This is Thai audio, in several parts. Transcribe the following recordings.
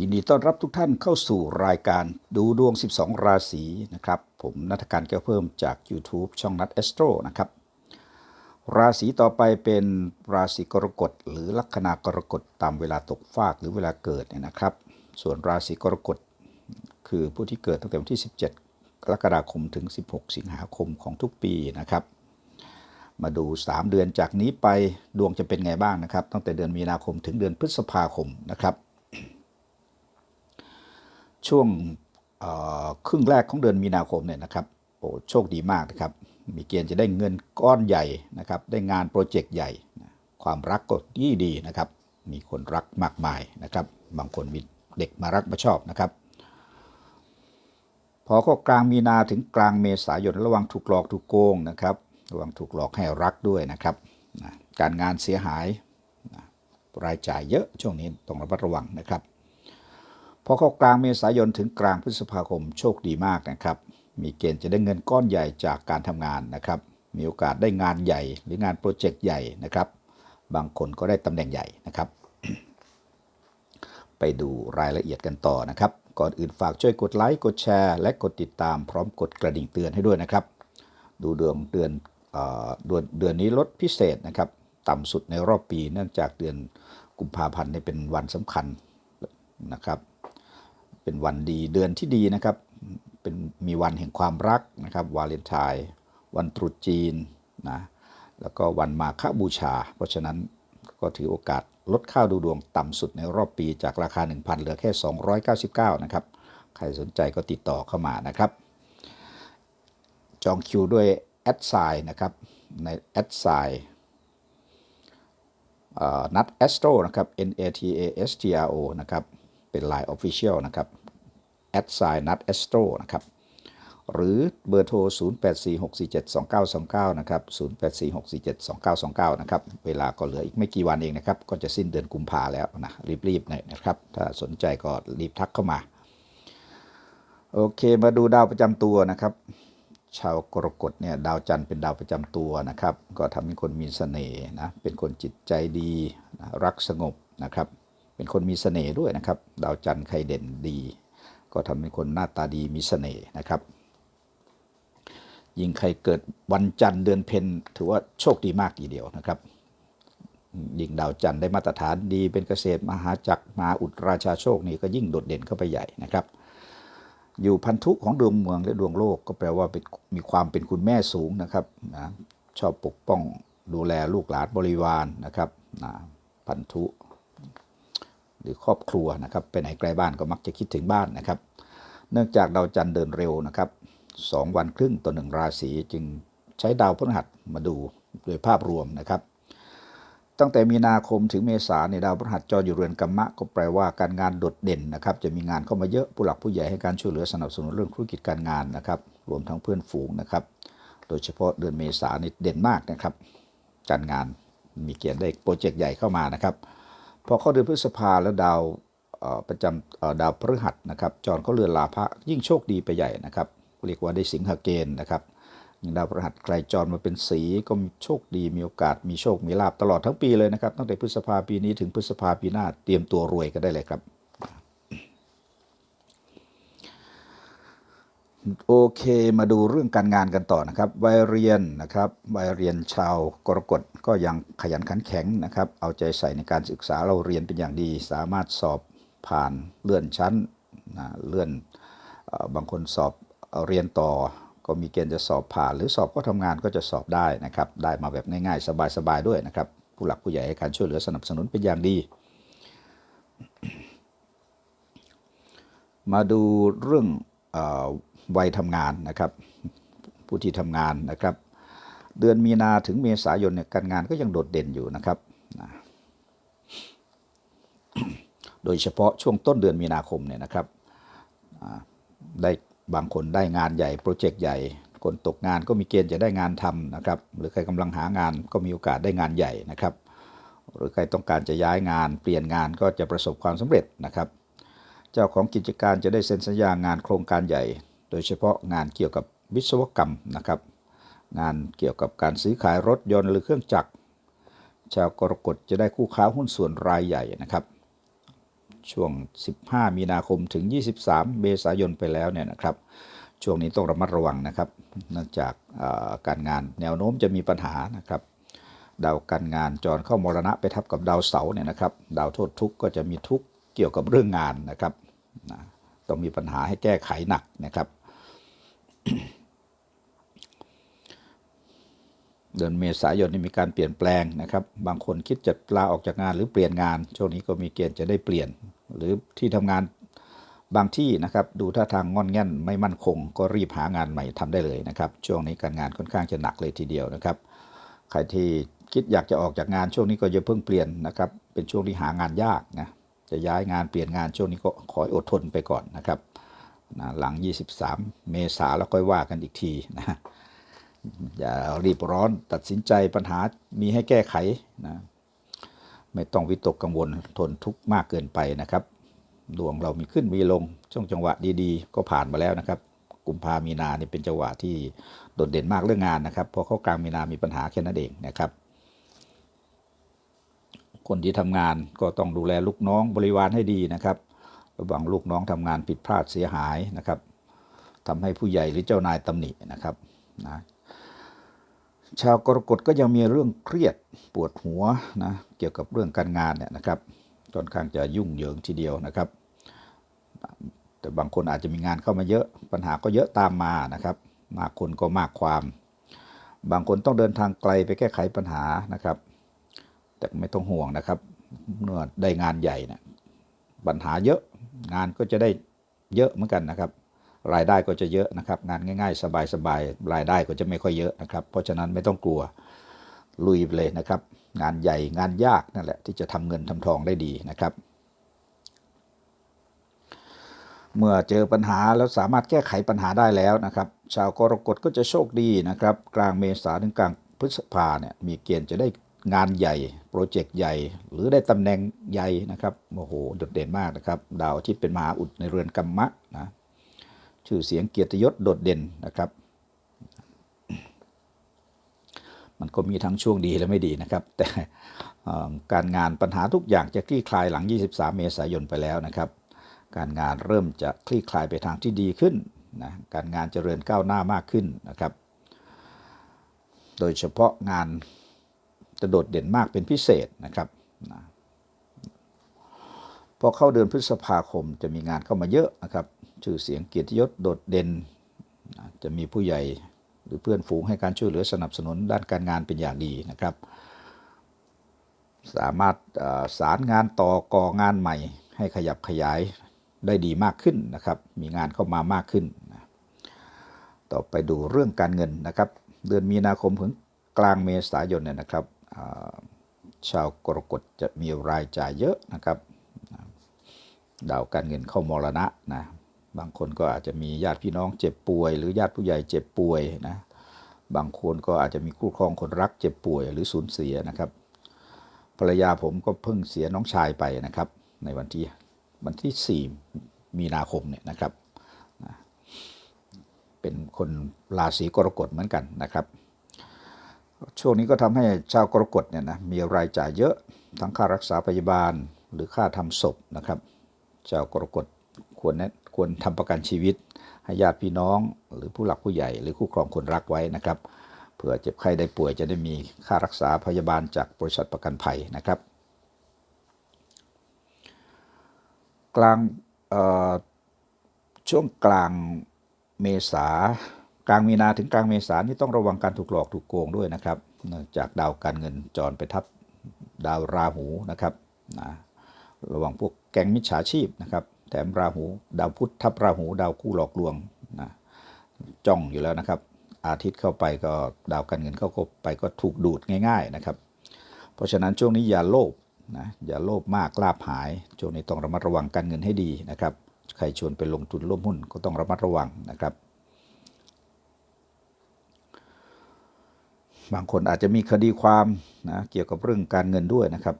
ยินดีต้อนรับทุกท่านเข้าสู่รายการดูดวง 12 ราศีนะครับ ผมนัทการแก้วเพิ่มจาก YouTube ช่องนัทเอสโตรนะครับ ราศีต่อไปเป็นราศีกรกฎหรือลัคนากรกฎตามเวลาตกฟากหรือเวลาเกิดเนี่ยนะครับ ส่วนราศีกรกฎคือผู้ที่เกิดตั้งแต่วันที่ 17 กรกฎาคมถึง 16 สิงหาคมของทุกปีนะครับ มาดู 3 เดือนจากนี้ไปดวงจะเป็นไงบ้างนะครับ ตั้งแต่เดือนมีนาคมถึงเดือนพฤษภาคมนะครับ ช่วงครึ่งแรกของเดือนมีนาคมเนี่ยนะครับโอ้โชคดีมากนะครับ มีเกณฑ์จะได้เงินก้อนใหญ่นะครับ ได้งานโปรเจกต์ใหญ่ ความรักก็ดีดีนะครับ มีคนรักมากมายนะครับ บางคนมีเด็กมารักมาชอบนะครับ พอก็กลางมีนาถึงกลางเมษายนระวังถูกหลอกถูกโกงนะครับ ระวังถูกหลอกให้รักด้วยนะครับการงานเสียหายรายจ่ายเยอะช่วงนี้ต้องระมัดระวังนะครับ พอเข้ากลางเมษายนถึงกลางพฤษภาคมโชคดีมากนะครับ มีเกณฑ์จะได้เงินก้อนใหญ่จากการทำงานนะครับ มีโอกาสได้งานใหญ่หรืองานโปรเจกต์ใหญ่นะครับ บางคนก็ได้ตำแหน่งใหญ่นะครับ ไปดูรายละเอียดกันต่อนะครับ ก่อนอื่นฝากช่วยกดไลค์กดแชร์และกดติดตามพร้อมกดกระดิ่งเตือนให้ด้วยนะครับ ดูเดือนเดือนเดือนเดือนนี้ลดพิเศษนะครับ ต่ำสุดในรอบปีเนื่องจากเดือนกุมภาพันธ์นี่เป็นวันสำคัญนะครับ เป็นวันดีเดือนที่ดีนะครับเป็นมีวันแห่งความรักนะครับวาเลนไทน์วันตรุษจีนนะแล้วก็วันมาฆบูชา เพราะฉะนั้นก็ถือโอกาสลดค่าดูดวงต่ำสุดในรอบปีจากราคา 1,000 เหลือแค่ 299 นะครับ ใครสนใจก็ติดต่อเข้ามานะครับ จองคิวด้วยแอดไซน์นะครับ ในแอดไซน์นัดแอสโตรนะครับ N A T A S T R O นะครับ เป็น Line Official นะครับแอดไซน์นัดแอสโตรนะครับ หรือเบอร์โทร 0846472929 นะครับ 0846472929 นะครับ เวลาก็เหลืออีกไม่กี่วันเองนะครับ ก็จะสิ้นเดือนกุมภาแล้วนะ รีบๆหน่อยนะครับ ถ้าสนใจก็รีบทักเข้ามา โอเค มาดูดาวประจำตัวนะครับ ชาวกรกฎเนี่ยดาวจันทร์เป็นดาวประจำตัวนะครับ ก็ทำให้คนมีเสน่ห์นะ เป็นคนจิตใจดีนะรักสงบนะครับ เป็นคนมีเสน่ห์ด้วยนะครับ ดาวจันทร์ใครเด่นดี ก็ทำให้คนหน้าตาดีมีเสน่ห์นะครับ ยิ่งใครเกิดวันจันทร์เดือนเพ็ญถือว่าโชคดีมากทีเดียวนะครับ ยิ่งดาวจันทร์ได้มาตรฐานดีเป็นเกษตรมหาจักรมาอุตราชาโชคนี่ก็ยิ่งโดดเด่นเข้าไปใหญ่นะครับอยู่พันธุของดวงเมืองและดวงโลกก็แปลว่าเป็นมีความเป็นคุณแม่สูงนะครับนะชอบปกป้องดูแลลูกหลานบริวารนะครับนะพันธุ หรือครอบครัวนะครับ ไปไหนไกลบ้านก็มักจะคิดถึงบ้านนะครับ เนื่องจากดาวจันทร์เดินเร็วนะครับสองวันครึ่งต่อหนึ่งราศีจึงใช้ดาวพฤหัสมาดูโดยภาพรวมนะครับ ตั้งแต่มีนาคมถึงเมษาในดาวพฤหัสจรอยู่เรือนกัมมะ ก็แปลว่าการงานโดดเด่นนะครับ จะมีงานเข้ามาเยอะผู้หลักผู้ใหญ่ให้การช่วยเหลือสนับสนุนเรื่องธุรกิจการงานนะครับ รวมทั้งเพื่อนฝูงนะครับ โดยเฉพาะเดือนเมษานี่เด่นมากนะครับ การงานมีเกียรติได้โปรเจกต์ใหญ่เข้ามานะครับ พอเข้าเดือนพฤษภาแล้วดาวประจำดาวพฤหัสนะครับ จรเขาเรือนลาพระยิ่งโชคดีไปใหญ่นะครับ เรียกว่าได้สิงหเกณฑ์นะครับยิ่งดาวพฤหัสไกลจรมาเป็นสีก็มีโชคดีมีโอกาสมีโชคมีลาบตลอดทั้งปีเลยนะครับ ตั้งแต่พฤษภาปีนี้ถึงพฤษภาปีหน้าเตรียมตัวรวยกันได้เลยครับ โอเคมาดูเรื่องการงานกันต่อนะครับวัยเรียนนะครับวัยเรียนชาวกรกฎก็ยังขยันขันแข็งนะครับ เอาใจใส่ในการศึกษาเราเรียนเป็นอย่างดี สามารถสอบผ่านเลื่อนชั้นนะเลื่อนอบางคนสอบเอเรียนต่อ ก็มีเกณฑ์จะสอบผ่าน หรือสอบก็ทำงานก็จะสอบได้นะครับ ได้มาแบบง่ายๆ สบายๆด้วยนะครับ ผู้หลักผู้ใหญ่ให้การช่วยเหลือสนับสนุนเป็นอย่างดีมาดูเรื่องอ วัยทำงานนะครับ ผู้ที่ทำงานนะครับ เดือนมีนาถึงเมษายนเนี่ยการงานก็ยังโดดเด่นอยู่นะครับนะโดยเฉพาะช่วงต้นเดือนมีนาคมเนี่ยนะครับได้บางคนได้งานใหญ่โปรเจกต์ใหญ่ คนตกงานก็มีเกณฑ์จะได้งานทำนะครับ หรือใครกำลังหางานก็มีโอกาสได้งานใหญ่นะครับ หรือใครต้องการจะย้ายงาน เปลี่ยนงานก็จะประสบความสำเร็จนะครับ เจ้าของกิจการจะได้เซ็นสัญญางานโครงการใหญ่ ดยเฉพาะงานเกี่ยวกับวิศวกรรมนะครับ งานเกี่ยวกับการซื้อขายรถยนต์หรือเครื่องจักร ชาวกรกฎจะได้คู่ค้าหุ้นส่วนรายใหญ่นะครับ ช่วง 15 มีนาคมถึง 23 เมษายนไปแล้วเนี่ยนะครับ ช่วงนี้ต้องระมัดระวังนะครับ เนื่องจากการงานแนวโน้มจะมีปัญหานะครับดาวการงานจรเข้ามรณะไปทับกับดาวเสาร์เนี่ยนะครับ ดาวโทษทุกข์ก็จะมีทุกข์เกี่ยวกับเรื่องงานนะครับต้องมีปัญหาให้แก้ไขหนักนะครับ เดือนเมษายนนี่มีการเปลี่ยนแปลงนะครับ บางคนคิดจะลาออกจากงานหรือเปลี่ยนงาน ช่วงนี้ก็มีเกณฑ์จะได้เปลี่ยน หรือที่ทำงานบางที่นะครับดูท่าทางงอนแง่นไม่มั่นคง ก็รีบหางานใหม่ทำได้เลยนะครับ ช่วงนี้การงานค่อนข้างจะหนักเลยทีเดียวนะครับ ใครที่คิดอยากจะออกจากงานช่วงนี้ก็อย่าเพิ่งเปลี่ยนนะครับ เป็นช่วงที่หางานยากนะ จะย้ายงานเปลี่ยนงานช่วงนี้ก็ขออดทนไปก่อนนะครับ นะหลัง 23 เมษาแล้วค่อยว่ากันอีกทีนะอย่ารีบร้อนตัดสินใจปัญหามีให้แก้ไขนะไม่ต้องวิตกกังวลทนทุกข์มากเกินไปนะครับ ดวงเรามีขึ้นมีลง ช่วงจังหวะดีๆ ก็ผ่านมาแล้วนะครับ กุมภามีนานี่เป็นจังหวะที่โดดเด่นมากเรื่องงานนะครับเพราะเขากลางมีนามีปัญหาแค่นั้นเองนะครับ คนที่ทำงานก็ต้องดูแลลูกน้องบริวารให้ดีนะครับ ระวังลูกน้องทำงานผิดพลาดเสียหายนะครับทำให้ผู้ใหญ่หรือเจ้านายตำหนินะครับนะชาวกรกฎก็ยังมีเรื่องเครียดปวดหัวนะเกี่ยวกับเรื่องการงานเนี่ยนะครับค่อนข้างจะยุ่งเหยิงทีเดียวนะครับ แต่บางคนอาจจะมีงานเข้ามาเยอะปัญหาก็เยอะตามมานะครับมากคนก็มากความ บางคนต้องเดินทางไกลไปแก้ไขปัญหานะครับ แต่ไม่ต้องห่วงนะครับเมื่อได้งานใหญ่นะปัญหาเยอะ งานก็จะได้เยอะเหมือนกันนะครับ รายได้ก็จะเยอะนะครับ งานง่าย ๆ สบายๆรายได้ก็จะไม่ค่อยเยอะนะครับ เพราะฉะนั้นไม่ต้องกลัวลุยไปเลยนะครับ งานใหญ่งานยากนั่นแหละที่จะทำเงินทำทองได้ดีนะครับ เมื่อเจอปัญหาแล้วสามารถแก้ไขปัญหาได้แล้วนะครับ ชาวกรกฎก็จะโชคดีนะครับ กลางเมษาถึงกลางพฤษภาเนี่ยมีเกณฑ์จะได้ งานใหญ่ โปรเจกต์ใหญ่ หรือได้ตำแหน่งใหญ่นะครับโอ้โหโดดเด่นมากนะครับ ดาวที่เป็นมหาอุดในเรือนกรรมะนะชื่อเสียงเกียรติยศโดดเด่นนะครับ มันก็มีทั้งช่วงดีและไม่ดีนะครับ แต่การงานปัญหาทุกอย่างจะคลี่คลายหลัง 23 เมษายนไปแล้วนะครับ การงานเริ่มจะคลี่คลายไปทางที่ดีขึ้นนะการงานเจริญก้าวหน้า มากขึ้นนะครับ โดยเฉพาะงาน จะโดดเด่นมากเป็นพิเศษนะครับนะพอเข้าเดือนพฤษภาคมจะมีงานเข้ามาเยอะนะครับชื่อเสียงเกียรติยศโดดเด่นนะจะมีผู้ใหญ่หรือเพื่อนฝูงให้การช่วยเหลือสนับสนุนด้านการงานเป็นอย่างดีนะครับ สามารถสารงานต่อก่องานใหม่ ให้ขยับขยายได้ดีมากขึ้นนะครับ มีงานเข้ามามากขึ้น ต่อไปดูเรื่องการเงินนะครับ เดือนมีนาคมถึงกลางเมษายนเนี่ยนะครับ ชาวกรกฎจะมีรายจ่ายเยอะนะครับดาวการเงินเข้ามรณะนะบางคนก็อาจจะมีญาติพี่น้องเจ็บป่วย หรือญาติผู้ใหญ่เจ็บป่วยนะบางคนก็อาจจะมีคู่ครองคนรักเจ็บป่วยหรือสูญเสียนะครับ ภรรยาผมก็เพิ่งเสียน้องชายไปนะครับ ในวันที่วันที่ 4 มีนาคมเนี่ยนะครับ เป็นคนราศีกรกฎเหมือนกันนะครับ ช่วงนี้ก็ทำให้ชาวกรกฎเนี่ยนะมีรายจ่ายเยอะทั้งค่ารักษาพยาบาลหรือค่าทำศพนะครับ ชาวกรกฎควรนะควรทำประกันชีวิต ให้ญาติพี่น้องหรือผู้หลักผู้ใหญ่ หรือคู่ครองคนรักไว้นะครับเผื่อเจ็บไข้ได้ป่วยจะได้มีค่ารักษาพยาบาลจากบริษัทประกันภัยนะครับ กลางช่วงกลางเมษา กลางมีนาถึงกลางเมษานี่ต้องระวังการถูกหลอกถูกโกงด้วยนะครับ จากดาวการเงินจรไปทับดาวราหูนะครับนะระวังพวกแก๊งมิจฉาชีพนะครับ แถมราหู ดาวพุธทับราหู ดาวคู่หลอกลวงนะจ้องอยู่แล้วนะครับ อาทิตย์เข้าไปก็ดาวการเงินเข้าไปก็ถูกดูดง่าย ๆนะครับ เพราะฉะนั้นช่วงนี้อย่าโลภนะอย่าโลภมากลาภหาย ช่วงนี้ต้องระมัดระวังการเงินให้ดีนะครับ ใครชวนไปลงทุนร่วมหุ้นก็ต้องระมัดระวังนะครับ บางคนอาจจะมีคดีความนะเกี่ยวกับเรื่องการเงินด้วยนะครับ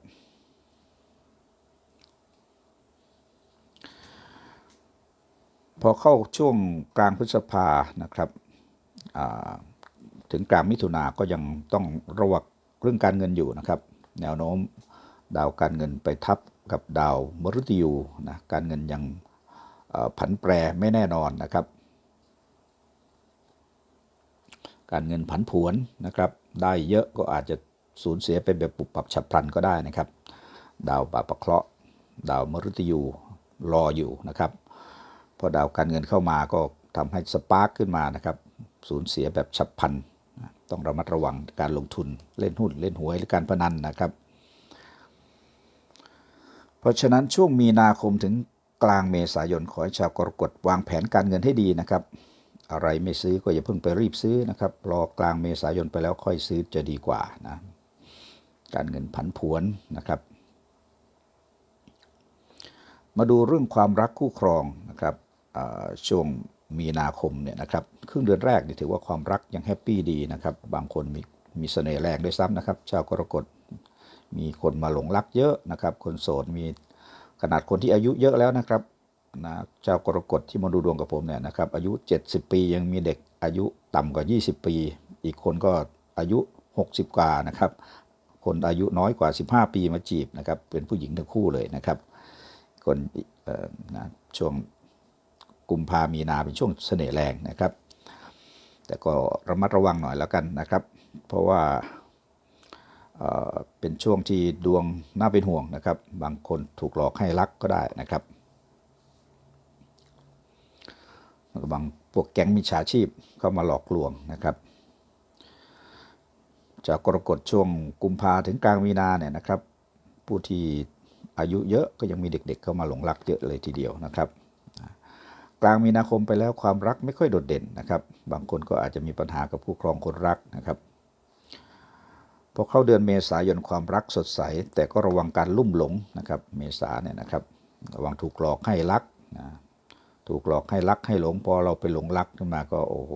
พอเข้าช่วงกลางพฤษภานะครับถึงกลางมิถุนาก็ยังต้องระวังเรื่องการเงินอยู่นะครับ แนวโน้มดาวการเงินไปทับกับดาวมฤตยูนะการเงินยังผันแปรไม่แน่นอนนะครับ การเงินผันผวนนะครับ ได้เยอะก็อาจจะสูญเสียไปแบบปุบปับฉับพลันก็ได้นะครับ ดาวบาปะเคราะห์ดาวมฤตยูรออยู่นะครับ พอดาวการเงินเข้ามาก็ทำให้สปาร์กขึ้นมานะครับสูญเสียแบบฉับพลัน ต้องระมัดระวังการลงทุนเล่นหุ้นเล่นหวยหรือการพนันนะครับ เพราะฉะนั้นช่วงมีนาคมถึงกลางเมษายนขอให้ชาวกรกฎวางแผนการเงินให้ดีนะครับ อะไรไม่ซื้อก็อย่าเพิ่งไปรีบซื้อนะครับ รอกลางเมษายนไปแล้วค่อยซื้อจะดีกว่านะการเงินผันผวนนะครับ มาดูเรื่องความรักคู่ครองนะครับช่วงมีนาคมเนี่ยนะครับครึ่งเดือนแรกนี่ถือว่าความรักยังแฮปปี้ดีนะครับ บางคนมีมีเสน่ห์แรงด้วยซ้ำนะครับ ชาวกรกฎมีคนมาหลงรักเยอะนะครับ คนโสดมีขนาดคนที่อายุเยอะแล้วนะครับ นะชากรกฎที่มาดูดวงกับผมเนี่ยนะครับอายุ 70 ปียังมีเด็กอายุต่ำกว่า 20 ปี อีกคนก็อายุ 60 กว่านะครับ คนอายุน้อยกว่า 15 ปีมาจีบนะครับ เป็นผู้หญิงทั้งคู่เลยนะครับ คนนะช่วงกุมภามีนาเป็นช่วงเสน่ห์แรงนะครับ แต่ก็ระมัดระวังหน่อยแล้วกันนะครับ เพราะว่าเเป็นช่วงที่ดวงน่าเป็นห่วงนะครับ บางคนถูกหลอกให้รักก็ได้นะครับ แล้วก็บางพวกแก๊งมิจฉาชีพเข้ามาหลอกลวงนะครับ จากกรกฎช่วงกุมภาถึงกลางมีนาเนี่ยนะครับ ผู้ที่อายุเยอะก็ยังมีเด็กๆเข้ามาหลงรักเยอะเลยทีเดียวนะครับ กลางมีนาคมไปแล้วความรักไม่ค่อยโดดเด่นนะครับ บางคนก็อาจจะมีปัญหากับคู่ครองคนรักนะครับพอเข้าเดือนเมษายนความรักสดใส แต่ก็ระวังการลุ่มหลงนะครับ เมษาเนี่ยนะครับ ระวังถูกหลอกให้รักนะ ถูกหลอกให้รักให้หลงพอเราไปหลงรักขึ้นมาก็โอ้โห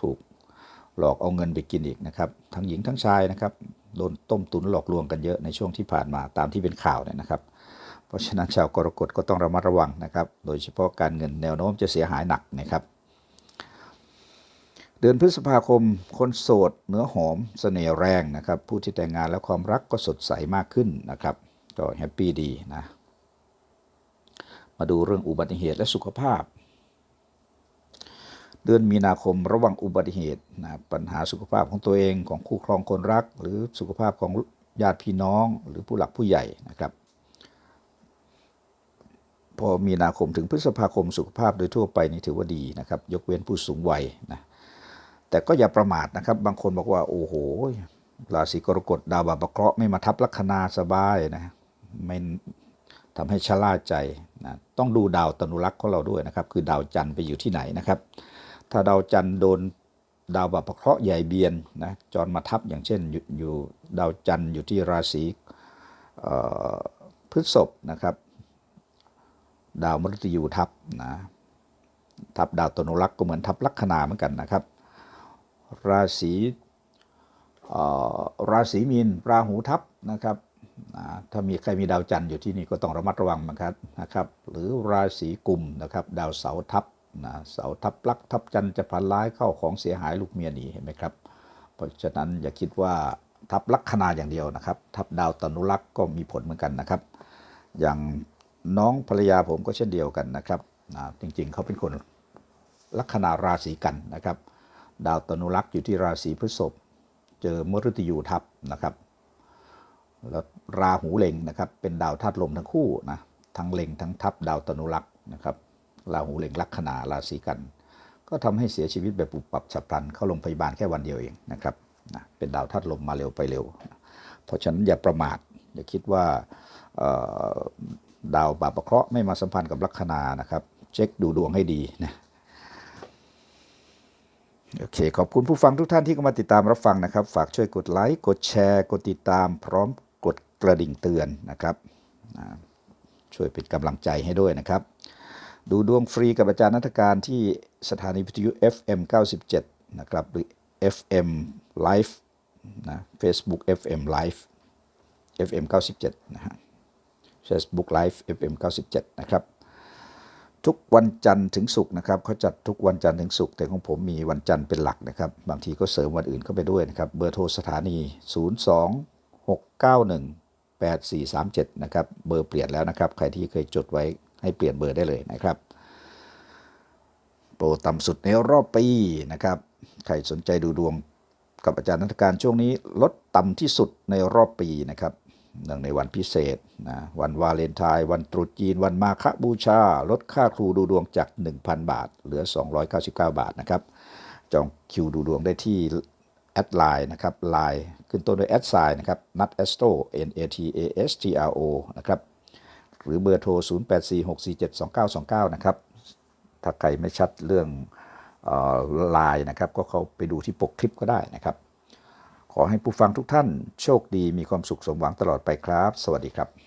ถูกหลอกเอาเงินไปกินอีกนะครับ ทั้งหญิงทั้งชายนะครับโดนต้มตุนหลอกลวงกันเยอะในช่วงที่ผ่านมาตามที่เป็นข่าวเนี่ยนะครับ เพราะฉะนั้นชาวกรกฎก็ต้องระมัดระวังนะครับ โดยเฉพาะการเงินแนวโน้มจะเสียหายหนักนะครับ เดือนพฤษภาคมคนโสดเนื้อหอมเสน่ห์แรงนะครับ ผู้ที่แต่งงานแล้วความรักก็สดใสมากขึ้นนะครับก็แฮปปี้ดีนะ มาดูเรื่องอุบัติเหตุและสุขภาพ เดือนมีนาคมระวังอุบัติเหตุนะปัญหาสุขภาพของตัวเองของคู่ครองคนรัก หรือสุขภาพของญาติพี่น้องหรือผู้หลักผู้ใหญ่นะครับ พอมีนาคมถึงพฤษภาคมสุขภาพโดยทั่วไปนี่ถือว่าดีนะครับ ยกเว้นผู้สูงวัยนะแต่ก็อย่าประมาทนะครับ บางคนบอกว่าโอ้โหราศีกรกฎดาวบาปะเคราะห์ไม่มาทับลัคนาสบายนะไม่ ทำให้ชะล่าใจนะต้องดูดาวตนุรักษ์ของเราด้วยนะครับ คือดาวจันทร์ไปอยู่ที่ไหนนะครับ ถ้าดาวจันทร์โดนดาวบาปะเคราะห์ใหญ่เบียนนะจรมาทับอย่างเช่นอยู่อยู่ดาวจันทร์อยู่ที่ราศีพฤษภนะครับ ดาวมฤตยูทับนะทับดาวตนุรักษ์ก็เหมือนทับลัคนาเหมือนกันนะครับ ราศีราศีมีนราหูทับนะครับ นะถ้ามีใครมีดาวจันทร์อยู่ที่นี่ก็ต้องระมัดระวังนะครับนะครับ หรือราศีกุมนะครับดาวเสาทับนะเสาทับลักทับจันทร์จะพันร้ายเข้าของเสียหายลูกเมียหนีเห็นไหมครับ เพราะฉะนั้นอย่าคิดว่าทับลัคนาอย่างเดียวนะครับ ทับดาวตนุรักษ์ก็มีผลเหมือนกันนะครับ อย่างน้องภรรยาผมก็เช่นเดียวกันนะครับนะจริงๆ เขาเป็นคนลัคนาราศีกันนะครับ ดาวตนุรักษ์อยู่ที่ราศีพฤษภเจอมฤตยูทับนะครับ แล้วราหูเล็งนะครับ เป็นดาวธาตุลมทั้งคู่นะทั้งเล็งทั้งทับดาวตนุรักษ์นะครับราหูเล็งลัคนาราศีกัน ก็ทำให้เสียชีวิตแบบปุบปับฉับพลันเข้าโรงพยาบาลแค่วันเดียวเองนะครับนะเป็นดาวธาตุลมมาเร็วไปเร็ว เพราะฉะนั้นอย่าประมาทอย่าคิดว่าดาวบาปะเคราะห์ไม่มาสัมพันธ์กับลัคนานะครับ เช็คดูดวงให้ดีนะโอเค ขอบคุณผู้ฟังทุกท่านที่เข้ามาติดตามรับฟังนะครับ ฝากช่วยกดไลค์ กดแชร์ กดติดตาม พร้อม กระดิ่งเตือนนะครับช่วยเป็นกำลังใจให้ด้วยนะครับ ดูดวงฟรีกับอาจารย์นัฐการที่สถานีวิทยุ FM 97 นะครับหรือ FM Live นะ Facebook FM Live FM 97 นะฮะ Facebook Live FM 97 นะครับ ทุกวันจันทร์ถึงศุกร์นะครับเขาจัดทุกวันจันทร์ถึงศุกร์แต่ของผมมีวันจันทร์เป็นหลักนะครับ บางทีก็เสริมวันอื่นเข้าไปด้วยนะครับ เบอร์โทรสถานี 0 2 6 9 1 8437 นะครับ เบอร์เปลี่ยนแล้วนะครับ ใครที่เคยจดไว้ให้เปลี่ยนเบอร์ได้เลยนะครับ โปรต่ำสุดในรอบปีนะครับ ใครสนใจดูดวงกับอาจารย์นักการช่วงนี้ลดต่ำที่สุดในรอบปีนะครับเนื่องในวันพิเศษนะวันวาเลนไทน์วันตรุษจีน วันมาฆบูชา ลดค่าครูดูดวงจาก 1,000 บาท เหลือ 299 บาทนะครับ จองคิวดูดวงได้ที่ แอดไลน์นะครับไลน์ขึ้นต้นด้วยแอดไซน์นะครับนัดแอสโตร N A T A S T R O นะครับหรือเบอร์โทร 0846472929 นะครับถ้าใครไม่ชัดเรื่องไลน์นะครับก็เข้าไปดูที่ปกคลิปก็ได้นะครับ ขอให้ผู้ฟังทุกท่านโชคดีมีความสุขสมหวังตลอดไปครับ สวัสดีครับ